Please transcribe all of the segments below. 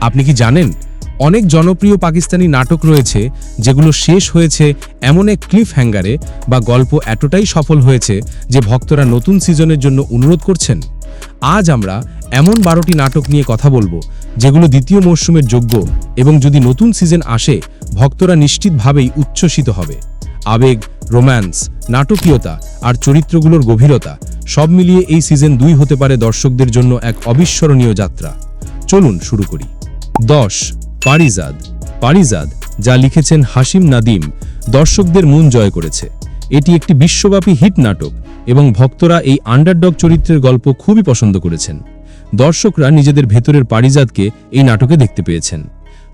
আপনি কি জানেন? অনেক জনপ্রিয় পাকিস্তানি নাটক রয়েছে যেগুলো শেষ হয়েছে এমন এক ক্লিফ হ্যাঙ্গারে বা গল্প এতটাই সফল হয়েছে যে ভক্তরা নতুন সিজনের জন্য অনুরোধ করছেন। আজ আমরা এমন বারোটি নাটক নিয়ে কথা বলব, যেগুলো দ্বিতীয় মরশুমের যোগ্য এবং যদি নতুন সিজন আসে, ভক্তরা নিশ্চিতভাবেই উচ্ছ্বসিত হবে। আবেগ, রোম্যান্স, নাটকীয়তা আর চরিত্রগুলোর গভীরতা সব মিলিয়ে এই সিজন দুই হতে পারে দর্শকদের জন্য এক অবিস্মরণীয় যাত্রা। চলুন শুরু করি। দশ পারিজাদ পারিজাদ যা লিখেছেন হাসিম নাদিম, দর্শকদের মন জয় করেছে। এটি একটি বিশ্বব্যাপী হিট নাটক এবং ভক্তরা এই আন্ডারডগ চরিত্রের গল্প খুবই পছন্দ করেছেন। দর্শকরা নিজেদের ভেতরের পারিজাদকে এই নাটকে দেখতে পেয়েছেন।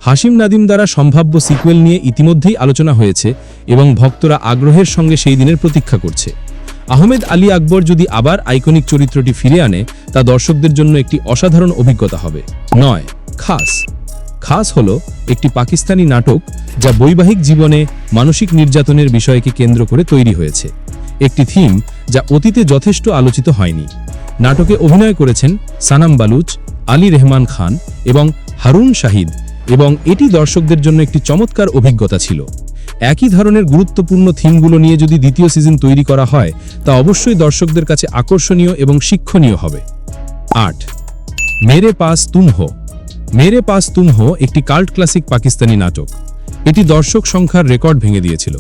হাসিম নাদিম দ্বারা সম্ভাব্য সিকুয়েল নিয়ে ইতিমধ্যেই আলোচনা হয়েছে এবং ভক্তরা আগ্রহের সঙ্গে সেই দিনের প্রতীক্ষা করছে। আহমেদ আলী আকবর যদি আবার আইকনিক চরিত্রটি ফিরে আনে, তা দর্শকদের জন্য একটি অসাধারণ অভিজ্ঞতা হবে। নয় খাস। খাস হল একটি পাকিস্তানি নাটক যা বৈবাহিক জীবনে মানসিক নির্যাতনের বিষয়কে কেন্দ্র করে তৈরি হয়েছে। একটি থিম যা অতীতে যথেষ্ট আলোচিত হয়নি। নাটকে অভিনয় করেছেন সানাম বালুচ, আলী রেহমান খান এবং হারুন শাহিদ এবং এটি দর্শকদের জন্য একটি চমৎকার অভিজ্ঞতা ছিল। একই ধরনের গুরুত্বপূর্ণ থিমগুলো নিয়ে যদি দ্বিতীয় সিজন তৈরি করা হয়, তা অবশ্যই দর্শকদের কাছে আকর্ষণীয় এবং শিক্ষণীয় হবে। আট। মেরে পাস তুম মেরে পাস তুম হো একটি কাল্ট ক্লাসিক পাকিস্তানি নাটক। এটি দর্শক সংখ্যার রেকর্ড ভেঙে দিয়েছিল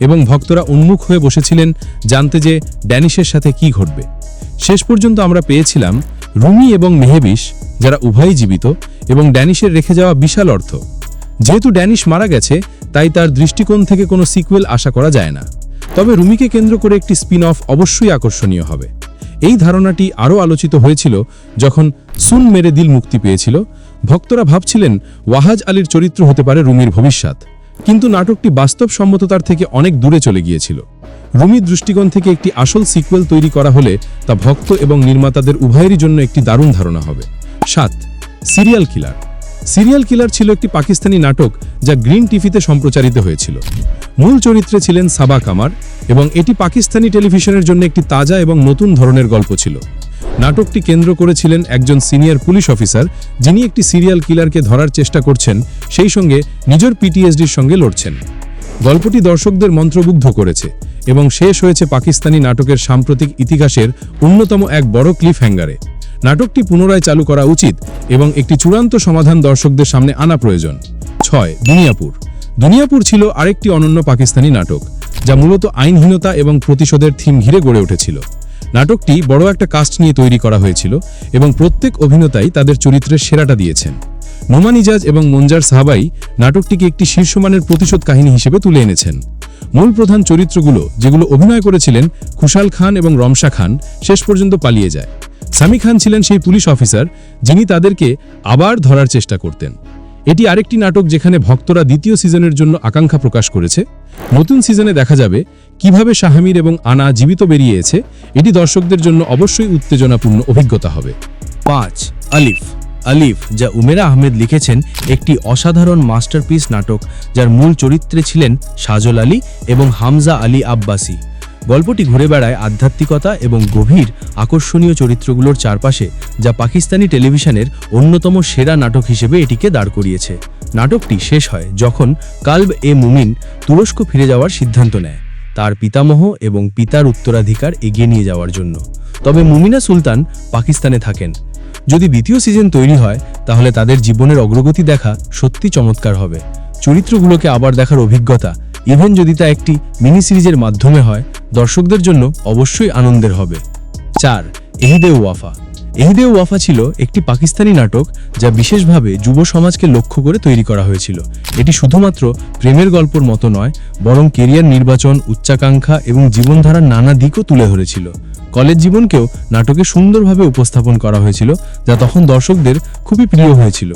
এবং ভক্তরা উন্মুখ হয়ে বসেছিলেন জানতে যে ড্যানিশের সাথে কি ঘটবে। শেষ পর্যন্ত আমরা পেয়েছিলাম রুমি এবং মেহেবিশ, যারা উভয়ই জীবিত এবং ড্যানিশের রেখে যাওয়া বিশাল অর্থ। যেহেতু ড্যানিশ মারা গেছে, তাই তার দৃষ্টিকোণ থেকে কোনো সিকুয়েল আশা করা যায় না। তবে রুমিকে কেন্দ্র করে একটি স্পিন অফ অবশ্যই আকর্ষণীয় হবে। এই ধারণাটি আরও আলোচিত হয়েছিল যখন সুন মেরে দিল মুক্তি পেয়েছিল ভক্তরা ভাবছিলেন ওয়াহাজ আলীর চরিত্র হতে পারে রুমির ভবিষ্যৎ। কিন্তু নাটকটি বাস্তবসম্মততার থেকে অনেক দূরে চলে গিয়েছিল। রুমির দৃষ্টিকোণ থেকে একটি আসল সিকুয়েল তৈরি করা হলে তা ভক্ত এবং নির্মাতাদের উভয়েরই জন্য একটি দারুণ ধারণা হবে। সাত, সিরিয়াল কিলার। সিরিয়াল কিলার ছিল একটি পাকিস্তানি নাটক যা গ্রিন টিভিতে সম্প্রচারিত হয়েছিল। মূল চরিত্রে ছিলেন সাবা কামার এবং এটি পাকিস্তানি টেলিভিশনের জন্য একটি তাজা এবং নতুন ধরনের গল্প ছিল। নাটকটি কেন্দ্র করেছিলেন একজন সিনিয়র পুলিশ অফিসার, যিনি একটি সিরিয়াল কিলারকে ধরার চেষ্টা করছেন, সেই সঙ্গে নিজের পিটিএসডির সঙ্গে লড়ছেন। গল্পটি দর্শকদের মন্ত্রমুগ্ধ করেছে এবং শেষ হয়েছে পাকিস্তানি নাটকের সাম্প্রতিক ইতিহাসের অন্যতম এক বড় ক্লিফ হ্যাঙ্গারে নাটকটি পুনরায় চালু করা উচিত এবং একটি চূড়ান্ত সমাধান দর্শকদের সামনে আনা প্রয়োজন। ছয়, দুনিয়াপুর। দুনিয়াপুর ছিল আরেকটি অনন্য পাকিস্তানি নাটক, যা মূলত আইনহীনতা এবং প্রতিশোধের থিম ঘিরে গড়ে উঠেছিল। নাটকটি বড় একটা কাস্ট নিয়ে তৈরি করা হয়েছিল এবং প্রত্যেক অভিনেতাই তাদের চরিত্রের সেরাটা দিয়েছেন। নোমান ইজাজ এবং মঞ্জার সাহাবাই নাটকটিকে একটি শীর্ষমানের প্রতিশোধ কাহিনী হিসেবে তুলে এনেছেন। মূল প্রধান চরিত্রগুলো যেগুলো অভিনয় করেছিলেন খুশাল খান এবং রমশা খান শেষ পর্যন্ত পালিয়ে যায়। সামি খান ছিলেন সেই পুলিশ অফিসার যিনি তাদেরকে আবার ধরার চেষ্টা করতেন। এটি আরেকটি নাটক যেখানে ভক্তরা দ্বিতীয় সিজনের জন্য আকাঙ্ক্ষা প্রকাশ করেছে। নতুন সিজনে দেখা যাবে কীভাবে শাহামির এবং আনা জীবিত বেরিয়েছে, এটি দর্শকদের জন্য অবশ্যই উত্তেজনাপূর্ণ অভিজ্ঞতা হবে। পাঁচ, আলিফ। আলিফ, যা উমেরা আহমেদ লিখেছেন, একটি অসাধারণ মাস্টারপিস নাটক, যার মূল চরিত্রে ছিলেন সাজল আলী এবং হামজা আলী আব্বাসি। গল্পটি ঘুরে বেড়ায় আধ্যাত্মিকতা এবং গভীর আকর্ষণীয় চরিত্রগুলোর চারপাশে, যা পাকিস্তানি টেলিভিশনের অন্যতম সেরা নাটক হিসেবে এটিকে দাঁড় করিয়েছে। নাটকটি শেষ হয় যখন কালব এ মুমিন তুরস্ক ফিরে যাওয়ার সিদ্ধান্ত নেয়। তার পিতামহ এবং পিতার উত্তরাধিকার এগিয়ে নিয়ে যাওয়ার জন্য। তবে মুমিনা সুলতান পাকিস্তানে থাকেন। যদি দ্বিতীয় সিজন তৈরি হয়, তাহলে তাদের জীবনের অগ্রগতি দেখা সত্যি চমৎকার হবে। চরিত্রগুলোকে আবার দেখার অভিজ্ঞতা ইভেন যদি তা একটি মিনি সিরিজের মাধ্যমে হয় দর্শকদের জন্য অবশ্যই আনন্দের হবে। চার, এহিদে ওয়াফা। এহিদে ওয়াফা ছিল একটি পাকিস্তানি নাটক যা বিশেষভাবে যুব সমাজকে লক্ষ্য করে তৈরি করা হয়েছিল। এটি শুধুমাত্র প্রেমের গল্পর মতো নয়, বরং কেরিয়ার নির্বাচন, উচ্চাকাঙ্ক্ষা এবং জীবনধারার নানা দিকও তুলে ধরেছিল। কলেজ জীবনকেও নাটকে সুন্দরভাবে উপস্থাপন করা হয়েছিল, যা তখন দর্শকদের খুবই প্রিয় হয়েছিল।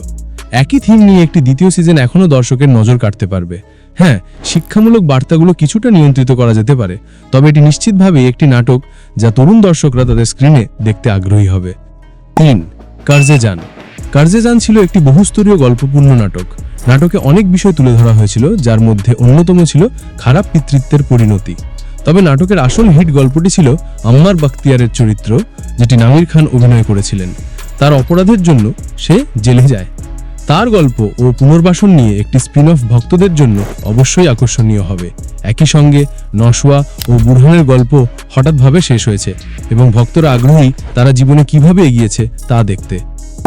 একই থিম নিয়ে একটি দ্বিতীয় সিজন এখনও দর্শকের নজর কাটতে পারবে। হ্যাঁ শিক্ষামূলক বার্তাগুলো কিছুটা নিয়ন্ত্রিত করা যেতে পারে, তবে এটি নিশ্চিতভাবেই একটি নাটক যা তরুণ দর্শকরা তাদের স্ক্রিনে দেখতে আগ্রহী হবে। তিন কার্জে যান কার্জে যান ছিল একটি বহুস্তরীয় গল্পপূর্ণ নাটক। নাটকে অনেক বিষয় তুলে ধরা হয়েছিল, যার মধ্যে অন্যতম ছিল খারাপ পিতৃত্বের পরিণতি। তবে নাটকের আসল হিট গল্পটি ছিল আম্মার বাখতিয়ারের চরিত্র, যেটি নামির খান অভিনয় করেছিলেন। তার অপরাধের জন্য সে জেলে যায়। তার গল্প ও পুনর্বাসন নিয়ে একটি স্পিন অফ ভক্তদের জন্য অবশ্যই আকর্ষণীয় হবে। একই সঙ্গে নশোয়া ও বুরহানের গল্প হঠাৎভাবে শেষ হয়েছে এবং ভক্তরা আগ্রহী তারা জীবনে কীভাবে এগিয়েছে তা দেখতে।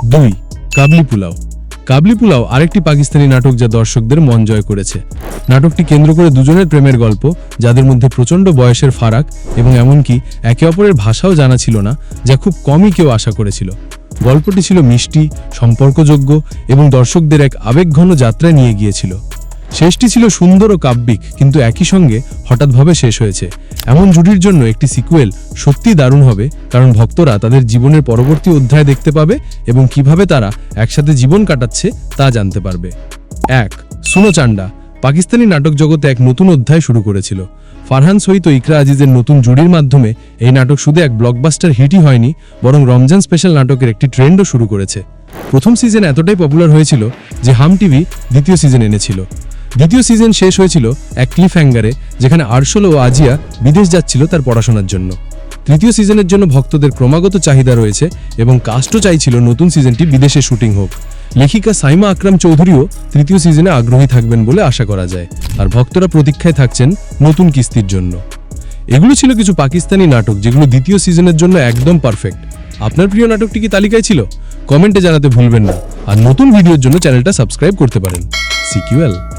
দুই, কাবলি পুলাও। কাবলি পুলাও আরেকটি পাকিস্তানি নাটক যা দর্শকদের মন জয় করেছে। নাটকটি কেন্দ্র করে দুজনের প্রেমের গল্প, যাদের মধ্যে প্রচণ্ড বয়সের ফারাক এবং এমনকি একে অপরের ভাষাও জানা ছিল না, যা খুব কমই কেউ আশা করেছিল। গল্পটি ছিল মিষ্টি, সম্পর্কযোগ্য এবং দর্শকদের এক আবেগঘন যাত্রায় নিয়ে গিয়েছিল। শেষটি ছিল সুন্দর ও কাব্যিক, কিন্তু একই সঙ্গে হঠাৎভাবে শেষ হয়েছে। এমন জুটির জন্য একটি সিকুয়েল সত্যি দারুণ হবে, কারণ ভক্তরা তাদের জীবনের পরবর্তী অধ্যায় দেখতে পাবে এবং কীভাবে তারা একসাথে জীবন কাটাচ্ছে তা জানতে পারবে। এক সুনোচান্ডা পাকিস্তানি নাটক জগতে এক নতুন অধ্যায় শুরু করেছিল। ফারহান সহিত ইকরা আজিজের নতুন জুড়ির মাধ্যমে এই নাটক শুধু এক ব্লকবাস্টার হিটই হয়নি, বরং রমজান স্পেশাল নাটকের একটি ট্রেন্ডও শুরু করেছে। প্রথম সিজন এতটাই পপুলার হয়েছিল যে হাম টিভি দ্বিতীয় সিজন এনেছিল। দ্বিতীয় সিজন শেষ হয়েছিল এক ক্লিফ হ্যাঙ্গারে যেখানে আরশোল ও আজিয়া বিদেশ যাচ্ছিল তার পড়াশোনার জন্য। তৃতীয় সিজনের জন্য ভক্তদের ক্রমাগত চাহিদা রয়েছে এবং কাস্টও চাইছিল নতুন সিজনটি বিদেশে শুটিং হোক। লেখিকা সাইমা আকরাম চৌধুরীও তৃতীয় সিজনে আগ্রহী থাকবেন বলে আশা করা যায়। আর ভক্তরা প্রতীক্ষায় থাকছেন নতুন কিস্তির জন্য। এগুলো ছিল কিছু পাকিস্তানি নাটক, যেগুলো দ্বিতীয় সিজনের জন্য একদম পারফেক্ট। আপনার প্রিয় নাটকটি কি তালিকায় ছিল? কমেন্টে জানাতে ভুলবেন না। আর নতুন ভিডিওর জন্য চ্যানেলটা সাবস্ক্রাইব করতে পারেন। সিকিউএল।